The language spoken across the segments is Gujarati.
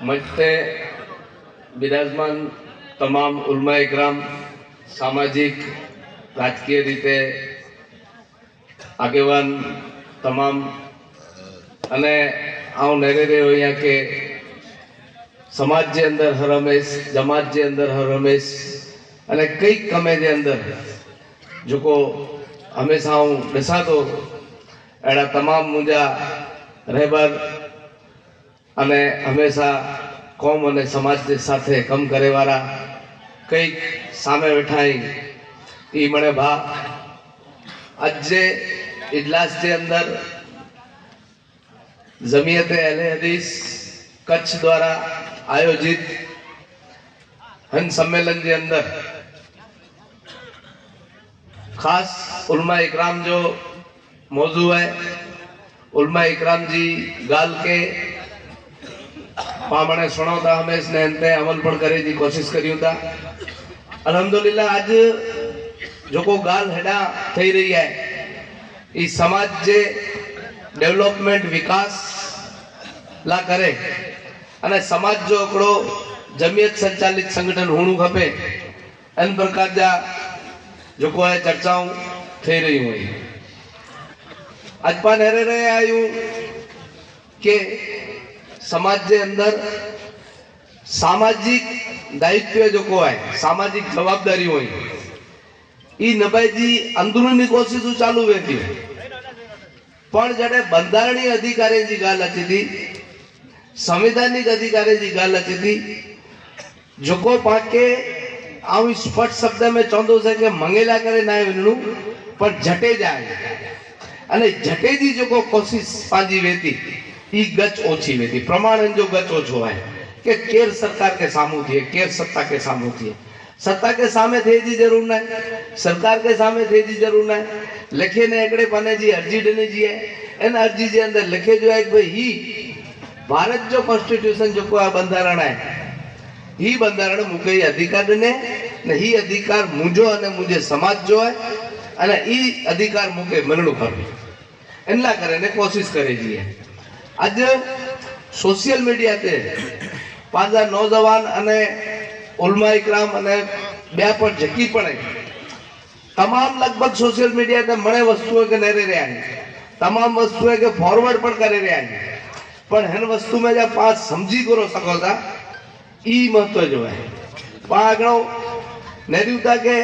મજતે બિરાજમાન તમામ ઉલમા એકરામ સામાજિક, રાજકીય રીતે આગેવાન તમામ અને આવું નરી રહ્યો અહીંયા કે સમાજ જે અંદર હર હંમેશ, જમાત જે અંદર હર હંમેશ અને કંઈક કમે જે અંદર. જોકો હંમેશા હું બેસાતો, એના તમામ મુંજા રહેબર અને હંમેશા કોમ અને સમાજ સાથે કમ કરેવાળા કંઈક સામે બેઠાઈ એ મને ભા આજે ઇજલાસની અંદર જમિયતે અહેલે હદીસ કચ્છ દ્વારા આયોજિત હન સંમેલનની અંદર ખાસ ઉલમા ઇકરામ જો મોજુ હૈ ઉલમા ઇકરામ જી ગાલ કે પામણે સુણો હતા અમે સ્નેહને અમલ પણ કરી કોશિશ કરી હતા. અલહમદુલિલ્લાહ, આજ જોકો ગાલ હેડા થઈ રહ્યા એ સમાજ જે ડેવલપમેન્ટ વિકાસ લા કરે, અને સમાજ જો આપણો જમિયત સંચાલિત સંગઠન હોણું ખપે અન પ્રકાર જા જોકો એ ચર્ચાઓ થઈ રહી હોય. આજપાન હેરે રહે આવ્યું કે સમાજની અંદર સામાજિક દાયિત્વ જો કહેવાય સામાજિક જવાબદારી હોય એ નભાઈજી અંદરૂની કોશિશો ચાલુ રહેતી પણ જ્યારે બંધારણીય અધિકારીની ગાલ હતી હતી સંવિધાનિક અધિકારીની ગાલ હતી હતી જોકો પાકે આવું સ્પષ્ટ શબ્દ મેં ચાંદો છે કે મંગેલા કરે ના એમનું, પણ જટે જાય. અને જટેજી જોકો કોશિશ પાંજી રહેતી એ ગચ ઓછી વેતી પ્રમાણન જો ગચ ઓછો હોય, કે કેર સરકાર के सामू थिए केर सत्ता के सामू थिए सत्ता के सामे थिए जी जरूर ना સરકાર કે સામે थिए जी जरूर ना લખીને એકડે પાને જી અરજી ડને જી એને અરજી જે અંદર લખે જો એક ભાઈ હી ભારત જો કોન્સ્ટિટ્યુશન જો કોઈ આ બંધારણ આય હી બંધારણ મુકે અધિકાર ને ને હી અધિકાર મુજો અને મુજે સમાજ જોય અને ઈ અધિકાર મુકે મરણું કરવી એટલા કરે ને કોશિશ કરે જીએ આજે સોશિયલ મીડિયા તે પાંજા નોજવાન અને ઉલમા ઇકરામ અને બે પણ જકી પણ તમામ લગભગ સોશિયલ મીડિયા તે મળે વસ્તુઓ કે નરી રહ્યા છે. તમામ વસ્તુઓ કે ફોરવર્ડ પણ કરી રહ્યા છે. પણ હેન વસ્તુ મેં જ્યાં પાંચ સમજી કરો શકો તા ઈ મહત્વ જોવાય પા આગળ નરી ઉતા કે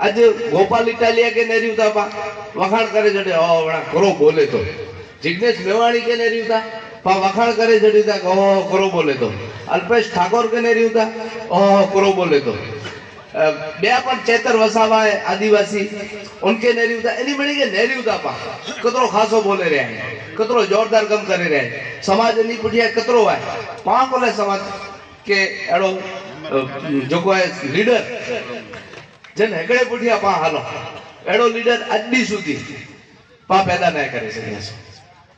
આજે ગોપાલ ઇટાલિયા કે નરી ઉતા પા વખાણ કરે છે ઓ વણા કરો બોલે તો. જિગ્નેશ મેવાણી કેને રહ્યું પા વખાણ કરે છે તા ઓ કરો બોલે તો. અલ્પેશ ઠાકોર કેને રહ્યું હતા ઓહો કરો બોલે તો. બે પણ ચેતર વસાવા આદિવાસી. ઉનકે નહેર્યું હતા એની મળી કે નહેર્યું હતા પા? કતરો ખાસો બોલે રહ્યા કતરો જોરદાર કમ કરી રહ્યા સમાજ એની પૂઠિયા કતરો હોય? પા બોલે સમાજ કે એડો જો લીડર, જેને હેકડે પૂઠિયા પા હાલો, એડો લીડર આજની સુધી પા પેદા ના કરી શક્યા છે.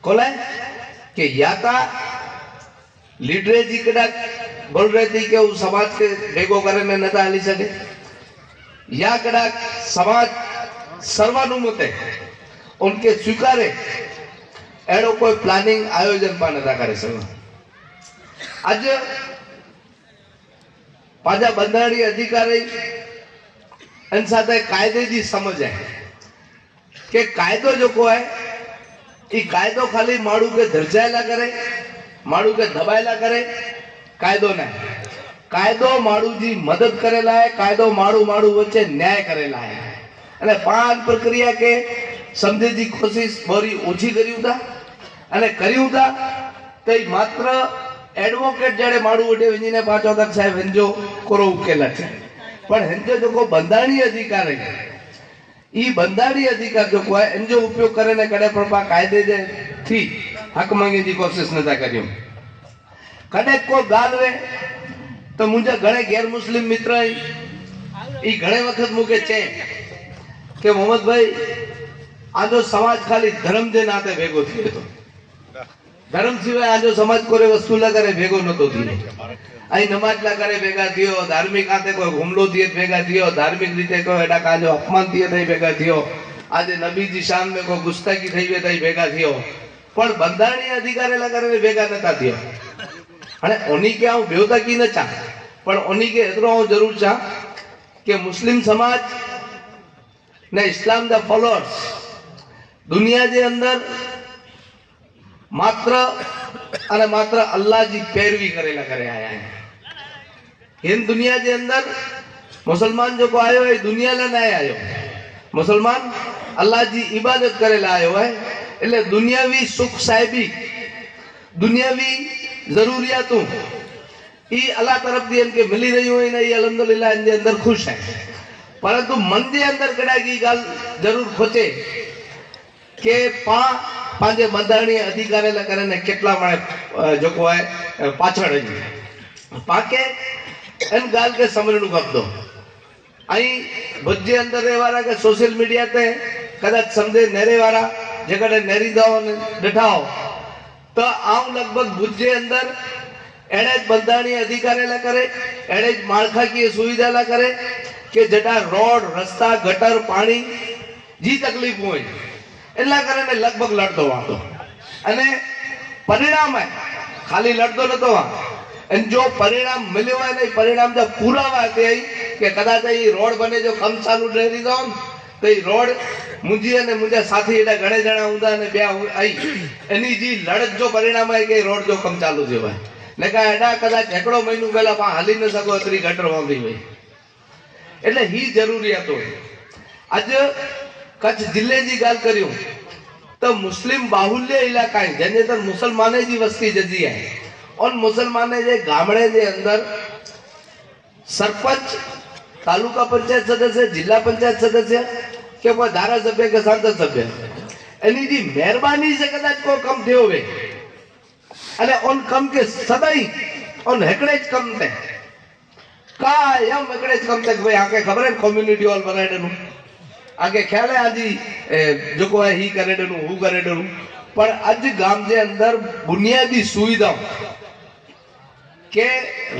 કોલે? કે યાતા લીડરેજી કદાચ બળરેતી કે હું સમાજ કે ભેગો કરીને નતા હાલી શકે? યા કદાચ સમાજ સર્વાનુમતે ઉનકે સ્વીકારે, એનો કોઈ પ્લાનિંગ આયોજન પણ નતા કરી શકે આજે પાછા બંધારણીય અધિકારી એની સાથે કાયદેજી સમજાય. કે કાયદો જો કોઈ એ કાયદો ખાલી માળું કે ધરજાયેલા કરે, માળું કે દબાયેલા કરે? કાયદો ને કાયદો માળુજી મદદ કરેલા હે, કાયદો માળું માળું વચ્ચે ન્યાય કરેલા હે. અને પાંચ પ્રક્રિયા કે સમજેજી કોશિશ બોરી ઓછી કરી હતા અને કર્યું હતા તો માત્ર એડવોકેટ જયારે માળું વડે વેંજીને પાછો તક સાહેબ હેંજો કોરો ઉકેલા છે. પણ હેંજો જો બંધારણીય અધિકાર છે ઈ બંધારણીય અધિકાર જો કોઈ એનો ઉપયોગ કરે ને કડે પણ પા કાયદે થી હક માંગીની કોશિશ નતા કર્યો કડે કોઈ ગાલવે તો મુંજા ઘણે ગેર મુસ્લિમ મિત્ર ઈ ઘણે વખત મૂકે છે કે મોહમ્મદભાઈ આજો સમાજ ખાલી ધર્મ દે નાતે ભેગો થયો હતો. ધર્મ સિવાય આજો સમાજ કોઈ વસ્તુ લગારે ભેગો નતો થયો. અહીં નમાજ લગારે ભેગા થયો. ધાર્મિક આતે કોઈ હુમલો થયે ભેગા થયો. ધાર્મિક રીતે કોઈ એડા કાજો અપમાન થયે થઈ ભેગા થયો. આજે નબીજી સામે કોઈ ગુસ્તાકી થઈ ગઈ થઈ ભેગા થયો. પણ બંધારણીય અધિકારે લગારે ભેગા નતા થયો. અને ઓની કે હું બેવતા કી ન ચા. પણ ઓની કે એટલો હું જરૂર ચા કે મુસ્લિમ સમાજ ને ઇસ્લામ ના ફોલોઅર્સ દુનિયા જે અંદર માત્ર અને માત્ર અલ્લાહજી પેરવી કરેલા કરે આયા હે હિન્દ દુનિયા જે અંદર મુસલમાન જો કો આયો એ દુનિયા લઈને આયો મુસલમાન અલ્લાહજી ઇબાદત કરેલા આયો હે એટલે દુનિયાવી સુખ સાહેબી દુનિયાવી જરૂરિયાતો ઈ અલ્લાહ તરફથી એમ કે મિલી રહી હોય ને એ અલહમદુલિલ્લાહ એની અંદર ખુશ હે પરંતુ મન જે અંદર કદાચ ઈ ગાલ જરૂર ખોચે કે પા પાંજે બંધારણીય અધિકારેલા કરે ને કેટલા માણે જોકો હોય પાછળ જ પાકે એમ ગાલ કે સમજણું કરતો અહીં બધી અંદર રહેવાના કે સોશિયલ મીડિયા તે કદાચ સમજે નેરેવાળા, જે કડે નેરી દો અને ડઠાઓ તો આમ લગભગ ભુજે અંદર એણે જ બંધારણીય અધિકારેલા કરે, એણે જ માળખાકીય સુવિધાલા કરે, કે જેટા રોડ, રસ્તા, ગટર, પાણી, જી તકલીફ હોય. એટલા કરીને લગભગ લડતો વાંધો. અને પરિણામે ખાલી લડતો નતો અને જો પરિણામ મળ્યું હોય ને એ પરિણામ જો પુરાવા તે કે કદાચ એ રોડ બને જો કમ ચાલુ ડેરી દો તો એ રોડ મુંજી અને મુંજા સાથી એટલે ઘણે જણા ઊંધા અને બે આવી એની જે લડત જો પરિણામ આવે કે રોડ જો કમ ચાલુ થયો હોય ને કા એડા કદાચ એકડો મહિનો પહેલા પણ હાલી ન શકો અત્રી ગટર વાંધી હોય. એટલે હી જરૂરિયાતો આજે કચ્છ જિલ્લેની ગાલ કર્યું તો મુસ્લિમ બાહુલ્ય ઇલાકા है જેની અંદર મુસલમાને जी वस्ती जजी है और मुसलमाने जे ગામડે જે અંદર સરપંચ તાલુકા પંચાયત સદસ્ય જિલ્લા પંચાયત સદસ્ય કે કોઈ ધારાસભ્ય કે સાંસદ સભ્ય એની જે મહેરબાની છે કદાચ કોઈ કમ થયો હોય અને ઓન કમ કે સદાઈ ઓન હેકડે જ કમ તે કાયમ હેકડે જ કમ તે કે ભાઈ આકે ખબર હે કોમ્યુનિટી હોલ બનાવેલું આગે ખ્યાલ હે આજી જો કોઈ હી કરેલું હું કરેલું પણ આજ ગામ જે અંદર બુનિયાદી સુવિધાઓ કે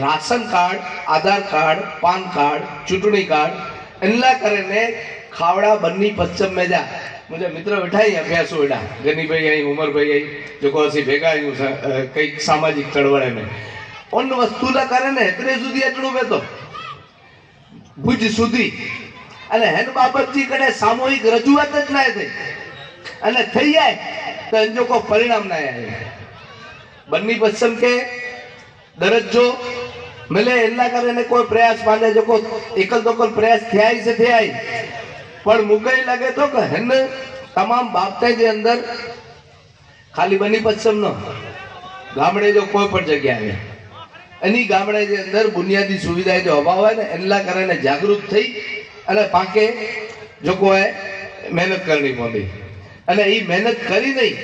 ration card Aadhaar card PAN card ચૂંટણી કાર્ડ એનલા કરીને ખાવડા બન્ની પશ્ચિમ में जा मुंहिंजा मित्र वेठा आहिनि अभ्यास वेठा गनीभाई आई उमरभाई आई जेको असीं भेगा आहियूं स- अ, કંઈક સામાજિક ચળવળ में उन वस्तु लाइ करे ने हेतिरे સુધી અચણું વેતો ભુજ સુધી અને હેન બાબતજી કડે સામૂહિક રજૂઆત જ ના થઈ. અને થઈ જાય તો એનો કોઈ પરિણામ ના આવે. બંની પસંદ કે દરજ્જો મિલે એના કારણે કોઈ પ્રયાસ માંડે જો કોઈ એકલ દોકલ પ્રયાસ થયા છે થયા પણ મુકઈ લાગે તો કે હેન તમામ બાબતે જે અંદર ખાલી બની પશ્ચિમ નો ગામડે જો કોઈ પણ જગ્યાએ એની ગામડે જે અંદર બુનિયાદી સુવિધા જો અભાવ હોય ને એના કારણે જાગૃત થઈ અને પાકે લોકોએ મહેનત કરવી પડી અને એ મહેનત કરી નહીં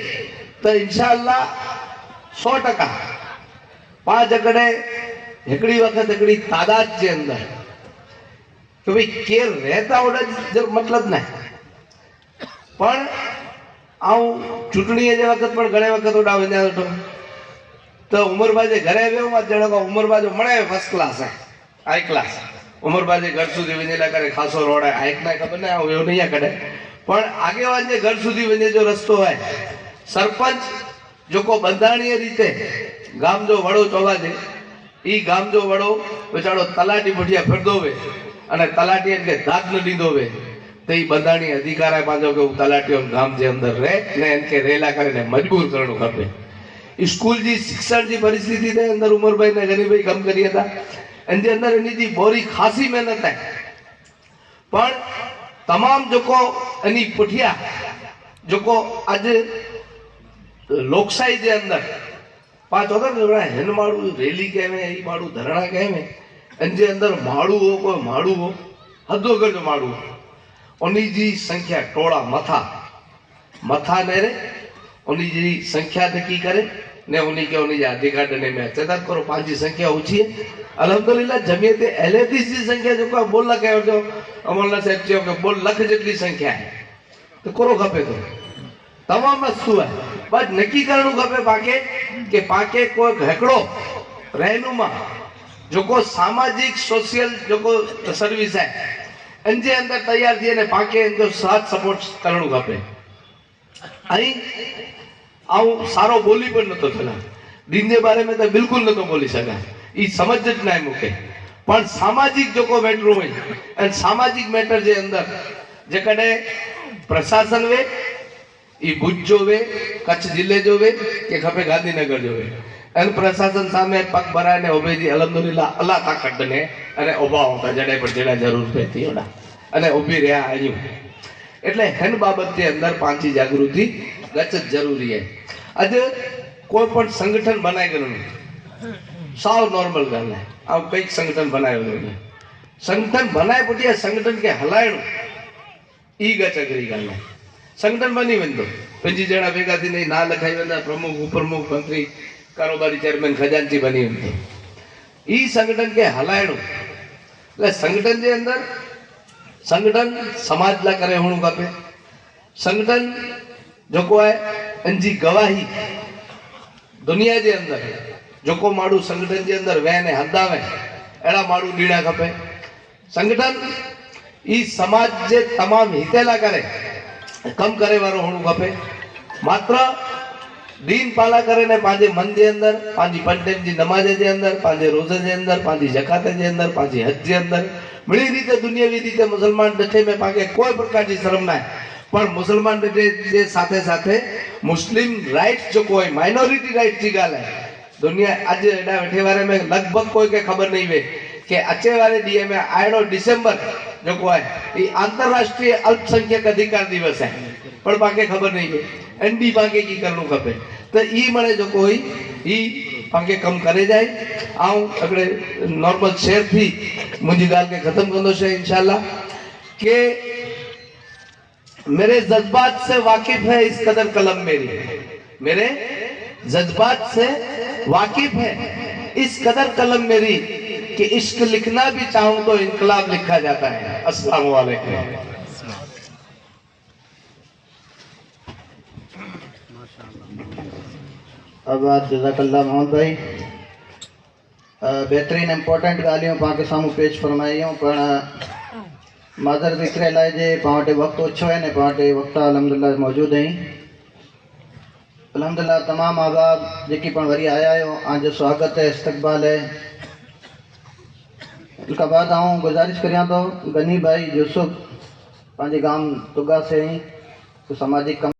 તો ઇન્શાલ્લાહ સો ટકા પાંચ અગડે એકડી વખત એકડી તાદાદ છે અંદર. કે ભાઈ કેર રહેતા ઓડે મતલબ ને. પણ આવું ચૂંટણીએ જે વખત પણ ઘણી વખત ઓડાવે ત્યાં હતો તો ઉમરબાજે ઘરે આવ્યો જણાવ ઉમરબાજો મળે ફર્સ્ટ ક્લાસ હે હાઈ ક્લાસ ઉમરબાજે ઘર સુધી વંજેલા કરે, ખાસો રોડ હે હાઈક ના ખબર ને એવું નહીં કરે પણ આગેવાન જે ઘર સુધી વંજે જો રસ્તો હોય, સરપંચ જો કો બંધારણીય રીતે ગામ જો વડો ચોવા છે એ ગામ જો વડો બેચારો તલાટી ભઠિયા ફરદો હોય અને તલાટી એટલે દાંત ન દીધો હોય તો એ બંધારણીય અધિકાર પાંજો કે હું તલાટીઓ ગામ જે અંદર રહે, ને એમ કે રેલા કરીને મજબૂર કરવાનું ખપે. સ્કૂલ જે શિક્ષણ જે પરિસ્થિતિ અંદર ઉમરભાઈ ને ગરીબભાઈ કામ કરી હતા. એની અંદર એની જે બોરી ખાસી મહેનત થાય. પણ તમામ જોકો એની પુઠિયા, જોકો આજે લોકશાહી જે અંદર, પાંચ વખત હેનમાળું રેલી કહેવે એ માળું ધરણા કહેવે એની જે અંદર માળું હો, કોઈ માળું હો, હદો ગજ માળું ઓની જી સંખ્યા ટોળા મથા મથા ને રે, ઓની જી સંખ્યા નક્કી કરે, ને ઉની કે ઉની અધિકાર ને મેં કરો, પાંચી સંખ્યા ઓછી અલહમદુલિલ્લા જમીયતે અહેલે હદીસની સંખ્યા જેકો બોલ લખાયો છો અમરલા સાહેબ ચયો કે બોલ લખ જેટલી સંખ્યા હે તો કોરો ખપે તો? તમામ વસ્તુ હે બસ નક્કી કરવું ખપે પાકે કે પાકે કોઈ હેકડો રહેનુમાં જોકો સામાજિક સોશિયલ જોકો સર્વિસ હે અંજે અંદર તૈયાર થઈએ ને પાકે એનો સાથ સપોર્ટ કરવું ખપે. અહીં આવું સારો બોલી પણ નતો પેલા દિનને બારે મેં તો બિલકુલ નતો બોલી શકાય. એ સમજ જ ના મૂકે. પણ સામાજિક જોકો મેટરું હોય, અને સામાજિક મેટર જે અંદર, જે કને પ્રશાસન વે એ ભુજ જોવે કચ્છ જિલ્લે જોવે કે ખપે ગાંધીનગર જોવે અને પ્રશાસન સામે પગ ભરાઈને ઉભેજી અલહમદુલિલ્લાહ, અલ્લાહ તાકાત બને અને ઊભા હોતા, જડે પણ જેને જરૂર પડતી ઓડા અને ઊભી રહ્યા આવ્યું એટલે હેન બાબતની અંદર પાંચી જાગૃતિ ગચત જરૂરી છે આજે કોઈ પણ સંગઠન બનાવી ગયું. નહીં સાવ નોર્મલ ગાને આવું કંઈક સંગઠન બનાવ્યું એને સંગઠન બનાય પછી આ સંગઠન કે હલાયણું. ઈ ગચકરી ગાને સંગઠન બની વંદો પંજી જણા ભેગા થઈને ના લખાઈ વંદા પ્રમુખ, ઉપપ્રમુખ, મંત્રી, કારોબારી ચેરમેન ખજાનચી બની વંદો ઈ સંગઠન કે હલાયણું. એટલે સંગઠન જે અંદર, સંગઠન સમાજલા કરે હોણું કાપે. સંગઠન જો કોઈ અંજી ગવાહી. દુનિયા જે અંદર. જોકો માળું સંગઠન જે અંદર વહે ને હંદાવે એડા માળું દીડા ખપે. સંગઠન એ સમાજ જે તમામ હિતેલા કરે, કમ કરે વાળો હોણું ખપે. માત્ર દીન પાલા કરે ને પાંજે મન જે અંદર, પાંજી પંટેન જી નમાજે જે અંદર, પાંજે રોઝે જે અંદર, પાંજી જકાતે જે અંદર, પાંજી હજ જે અંદર. મળી રીતે દુનિયાવી રીતે મુસલમાન બેઠે મેં પાકે કોઈ પ્રકારની શરમ ના પણ મુસલમાન બેઠે જે સાથે સાથે મુસ્લિમ રાઇટ્સ જો કોઈ માઇનોરિટી રાઇટ્સ જી ગાલે आहे दुनिया अॼु हेॾा वेठे वारे में लॻभॻि कोई खे ख़बर नहीं वे कि अचे वारे ॾींहं में अहिड़ो डिसेंबर जेको आहे ई अंतर्राष्ट्रीय अल्पसंख्यक अधिकार दिवस आहे પણ पाण ख़बर नहीं वे एन डी पाण खे की करणो खपे त ई मणे जेको हुई ई पाण खे कमु करे जाए ऐं हिकिड़े नॉर्मल शेयर थी मुंहिंजी ॻाल्हि खे ख़तमु कंदोसीं इनशाला के मेरे जज्बात से वाकिफ है इस कदर कलम मेरी मेरे जज्बात से واقف ہے۔ اس قدر قلم میری کہ عشق لکھنا بھی چاہوں تو انقلاب لکھا جاتا ہے۔ اسلام علیکم۔ اب بات جزاک اللہ محمد بھائی بہترین امپورٹنٹ گالیوں پاکستان ساموں پیش فرمائی ہوں پر مادر ذکر لائے جے پاوٹے وقت اچھو ہے نے پاوٹے وقت الحمدللہ موجود ہیں۔ अलहमदिल्ला तमामु आबाद जेकी पाण वरी आया आहियो तव्हांजो स्वागत है इस्तक़बाल है उनखां बाद आऊं गुज़ारिश करियां थो गनी भाई यूसुफ पंहिंजे गाम तुगा से आहीं सामाजिक कम